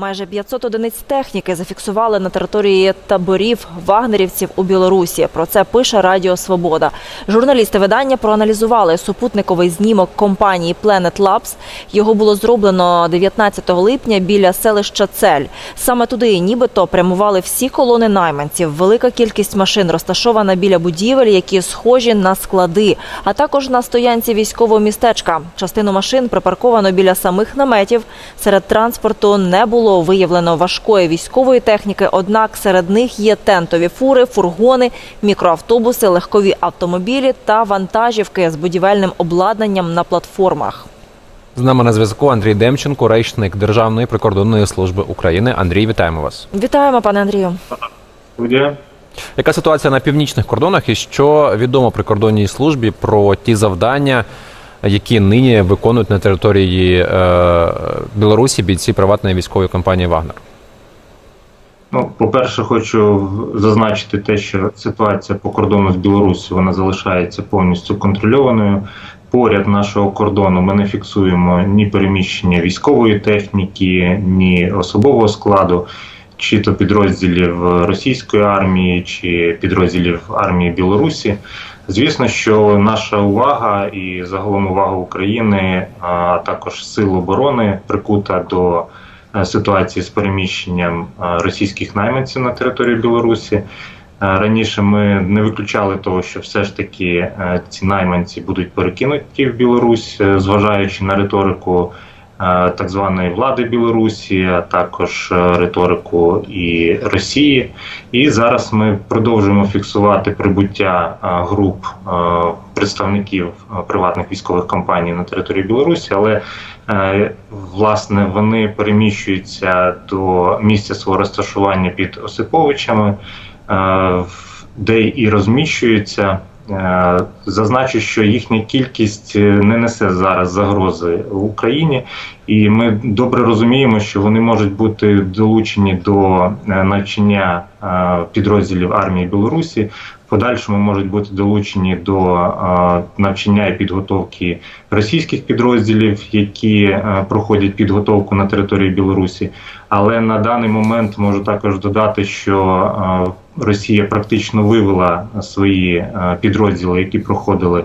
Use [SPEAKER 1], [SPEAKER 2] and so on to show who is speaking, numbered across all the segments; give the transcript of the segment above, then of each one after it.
[SPEAKER 1] Майже 500 одиниць техніки зафіксували на території таборів вагнерівців у Білорусі. Про це пише Радіо Свобода. Журналісти видання проаналізували супутниковий знімок компанії Planet Labs. Його було зроблено 19 липня біля селища Цель. Саме туди, нібито, прямували всі колони найманців. Велика кількість машин розташована біля будівель, які схожі на склади, а також на стоянці військового містечка. Частину машин припарковано біля самих наметів. Серед транспорту не було виявлено важкої військової техніки. Однак серед них є тентові фури, фургони, мікроавтобуси, легкові автомобілі та вантажівки з будівельним обладнанням на платформах.
[SPEAKER 2] З нами на зв'язку Андрій Демченко, речник Державної прикордонної служби України. Андрій, вітаємо вас.
[SPEAKER 1] Вітаємо, пане Андрію.
[SPEAKER 2] Яка ситуація на північних кордонах і що відомо прикордонній службі про ті завдання, які нині виконують на території е, Білорусі бійці приватної військової компанії Вагнер?
[SPEAKER 3] Ну, по-перше, хочу зазначити те, що ситуація по кордону з Білоруссю вона залишається повністю контрольованою. Поряд нашого кордону ми не фіксуємо ні переміщення військової техніки, ні особового складу, чи то підрозділів російської армії, чи підрозділів армії Білорусі. Звісно, що наша увага і загалом увага України, а також сил оборони прикута до е, ситуації з переміщенням е, російських найманців на території Білорусі. Е, Раніше ми не виключали того, що все ж таки ці найманці будуть перекинуті в Білорусь, зважаючи на риторику так званої влади Білорусі, а також е, риторику і Росії. І зараз ми продовжуємо фіксувати прибуття е, груп е, представників е, приватних військових компаній на території Білорусі, але е, власне вони переміщуються до місця свого розташування під Осиповичами, е, де і розміщуються. Е, Зазначу, що їхня кількість е, не несе зараз загрози в Україні, і ми добре розуміємо, що вони можуть бути долучені до е, навчання підрозділів армії Білорусі. Подальшому можуть бути долучені до навчання і підготовки російських підрозділів, які е, проходять підготовку на території Білорусі. Але на даний момент можу також додати, що Росія практично вивела свої е, підрозділи, які проходили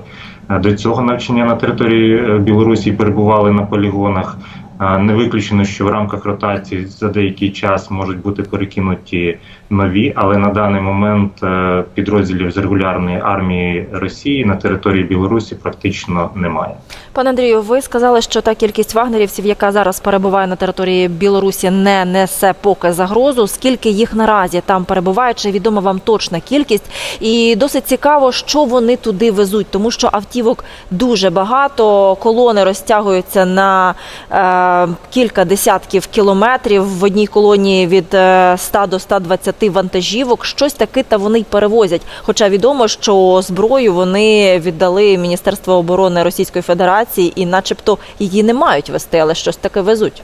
[SPEAKER 3] е, до цього навчання на території Білорусі, перебували на полігонах. Не виключено, що в рамках ротації за деякий час можуть бути перекинуті нові, але на даний момент е, підрозділів з регулярної армії Росії на території Білорусі практично немає.
[SPEAKER 1] Пане Андрію, ви сказали, що та кількість вагнерівців, яка зараз перебуває на території Білорусі, не несе поки загрозу. Скільки їх наразі там перебуває? Чи відома вам точна кількість? І досить цікаво, що вони туди везуть, тому що автівок дуже багато, колони розтягуються на е, кілька десятків кілометрів в одній колонії від е, 100 до 120 вантажівок. Щось таке та вони й перевозять. Хоча відомо, що зброю вони віддали Міністерство оборони Російської Федерації і, начебто, її не мають вести, але щось таке везуть.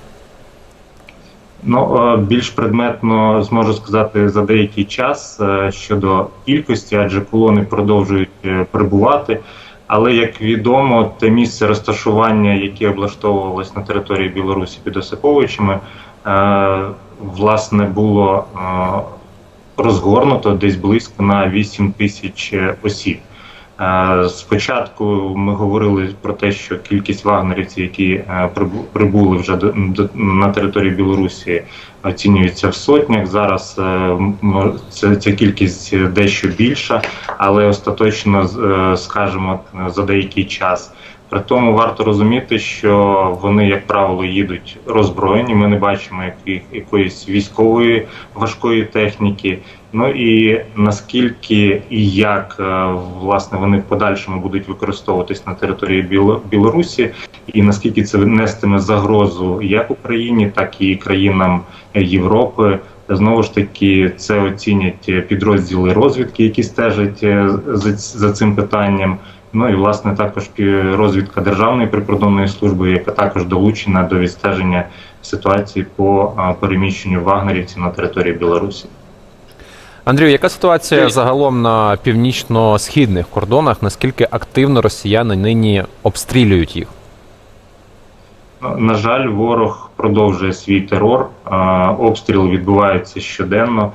[SPEAKER 3] Ну е, більш предметно зможу сказати за деякий час е, щодо кількості, адже колони продовжують е, прибувати. Але як відомо, те місце розташування, яке облаштовувалось на території Білорусі під Осиповичами, власне було розгорнуто десь близько на 8 тисяч осіб. Спочатку ми говорили про те, що кількість вагнерівців, які е, прибули вже на території Білорусі, оцінюється в сотнях. Зараз е, це, ця кількість дещо більша, але остаточно е, скажемо за деякий час. При тому варто розуміти, що вони, як правило, їдуть роззброєні. Ми не бачимо яких, якоїсь військової важкої техніки. Ну і наскільки і як е, власне вони в подальшому будуть використовуватись на території Біло- Білорусі, і наскільки це нестиме загрозу як Україні, так і країнам Європи. Знову ж таки, це оцінять підрозділи розвідки, які стежать е, за, за цим питанням. Ну і власне також розвідка Державної прикордонної служби, яка також долучена до відстеження ситуації по переміщенню вагнерівців на території Білорусі.
[SPEAKER 2] Андрію, яка ситуація загалом на північно-східних кордонах? Наскільки активно росіяни нині обстрілюють їх?
[SPEAKER 3] Ну, На жаль, ворог продовжує свій терор. Обстріли відбуваються щоденно.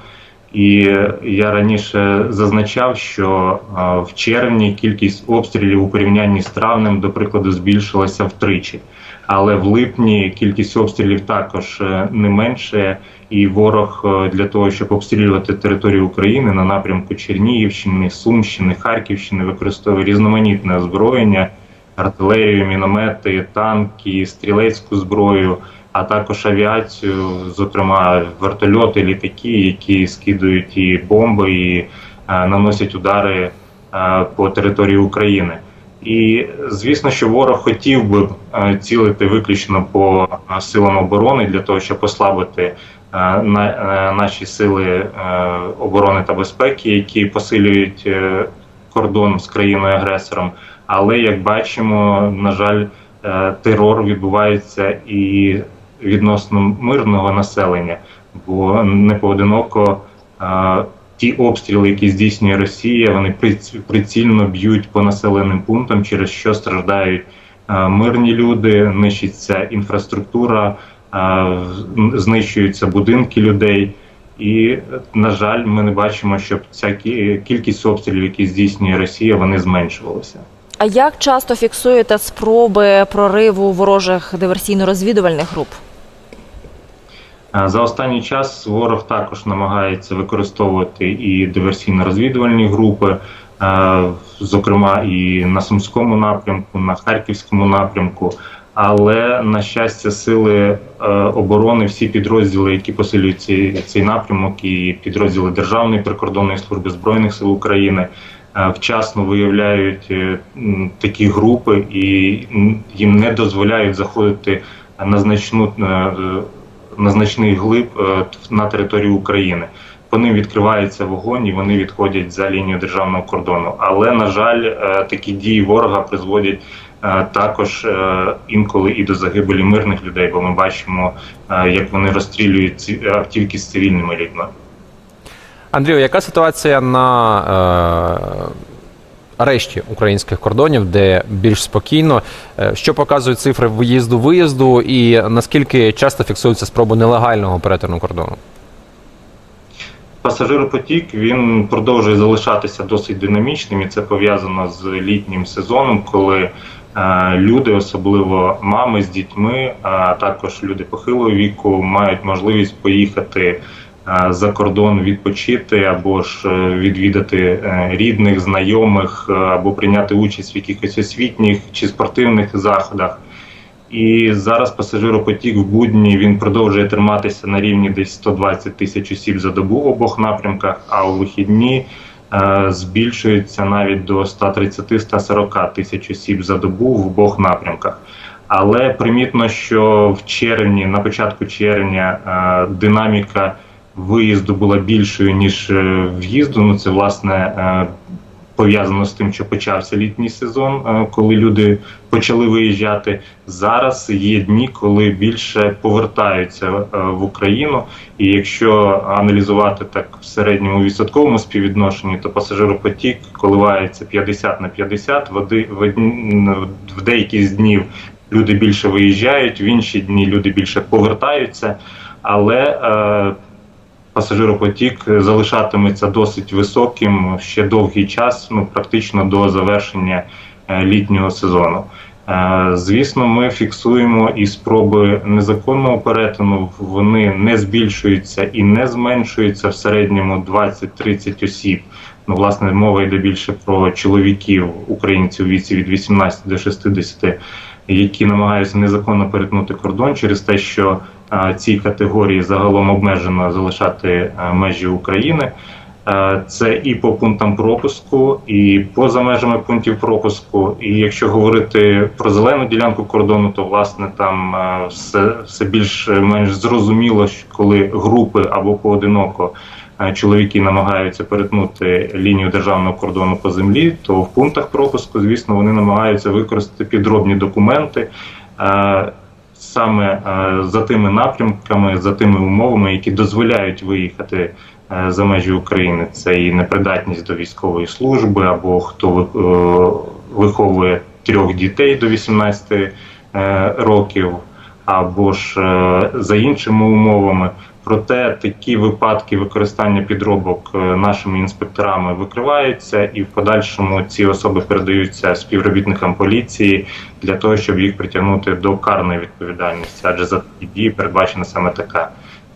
[SPEAKER 3] І я раніше зазначав, що в червні кількість обстрілів у порівнянні з травнем, до прикладу, збільшилася втричі. Але в липні кількість обстрілів також е, не менше, і ворог е, для того, щоб обстрілювати територію України на напрямку Чернігівщини, Сумщини, Харківщини, використовує різноманітне озброєння, артилерію, міномети, танки, стрілецьку зброю, а також авіацію, зокрема вертольоти, літаки, які скидують і бомби, і е, наносять удари е, по території України. І звісно, що ворог хотів би е, цілити виключно по силам оборони для того, щоб послабити на, наші сили оборони та безпеки, які посилюють кордон з країною агресором. Але як бачимо, на жаль, терор відбувається і відносно мирного населення, бо не поодиноко е, ті обстріли, які здійснює Росія, вони приц- прицільно б'ють по населеним пунктам, через що страждають е, мирні люди, нищиться інфраструктура, в- знищуються будинки людей. І, на жаль, ми не бачимо, щоб ця кі- кількість обстрілів, які здійснює Росія, вони зменшувалися.
[SPEAKER 1] А як часто фіксуєте спроби прориву ворожих диверсійно-розвідувальних груп?
[SPEAKER 3] Е, За останній час ворог також намагається використовувати і диверсійно-розвідувальні групи, е, зокрема і на Сумському напрямку, на Харківському напрямку. Але на щастя, сили е, оборони, всі підрозділи, які посилюють цей, напрямок, і підрозділи Державної прикордонної служби збройних сил України вчасно виявляють е, такі групи і їм не дозволяють заходити на значну е, на значний глиб е, на територію України. По ним відкривається вогонь і вони відходять за лінію державного кордону. Але на жаль, е, такі дії ворога призводять е, також е, інколи і до загибелі мирних людей, бо ми бачимо, е, як вони розстрілюють автівки з цивільними людьми.
[SPEAKER 2] Андрію, яка ситуація на е, решті українських кордонів, де більш спокійно? Е, Що показують цифри виїзду-виїзду, і наскільки часто фіксуються спроби нелегального перетину кордону?
[SPEAKER 3] Пасажиропотік він продовжує залишатися досить динамічним, і це пов'язано з літнім сезоном, коли е, люди, особливо мами з дітьми, а також люди похилого віку, мають можливість поїхати за кордон відпочити або ж е, відвідати е, рідних, знайомих, е, або прийняти участь в якихось освітніх чи спортивних заходах. І зараз пасажиропотік в будні він продовжує триматися на рівні десь 120 тисяч осіб за добу в обох напрямках, а у вихідні е, збільшується навіть до 130-140 тисяч осіб за добу в обох напрямках. Але примітно, що в червні, на початку червня, е, динаміка виїзду була більшою ніж е, в'їзду. Ну це власне е, пов'язано з тим, що почався літній сезон, е, коли люди почали виїжджати. Зараз є дні, коли більше повертаються в Україну. І якщо аналізувати так в середньому відсотковому співвідношенні, то пасажиропотік коливається 50 на 50. В, оди- в, в деякі з днів люди більше виїжджають, в інші дні люди більше повертаються. Але е, пасажиропотік залишатиметься досить високим ще довгий час, ну практично до завершення е, літнього сезону. Е, Звісно, ми фіксуємо і спроби незаконного перетину. Вони не збільшуються і не зменшуються в середньому 20-30 осіб. Ну, власне, мова йде більше про чоловіків, українців віці від 18 до 60, які намагаються незаконно перетнути кордон через те, що цій категорії загалом обмежено залишати е, межі України. Е, Це і по пунктам пропуску, і поза межами пунктів пропуску. І якщо говорити про зелену ділянку кордону, то власне там е, все, все більш-менш зрозуміло, коли групи або поодиноко чоловіки намагаються перетнути лінію державного кордону по землі, то в пунктах пропуску, звісно, вони намагаються використати підробні документи. е, Саме е, за тими напрямками, за тими умовами, які дозволяють виїхати е, за межі України. Це і непридатність до військової служби, або хто е, виховує трьох дітей до 18 е, років, або ж е, за іншими умовами. Проте такі випадки використання підробок е, нашими інспекторами викриваються, і в подальшому ці особи передаються співробітникам поліції для того, щоб їх притягнути до карної відповідальності, адже за такі дії передбачена саме така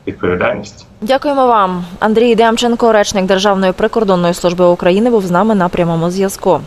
[SPEAKER 3] відповідальність.
[SPEAKER 1] Дякуємо вам. Андрій Демченко, речник Державної прикордонної служби України, був з нами на прямому зв'язку.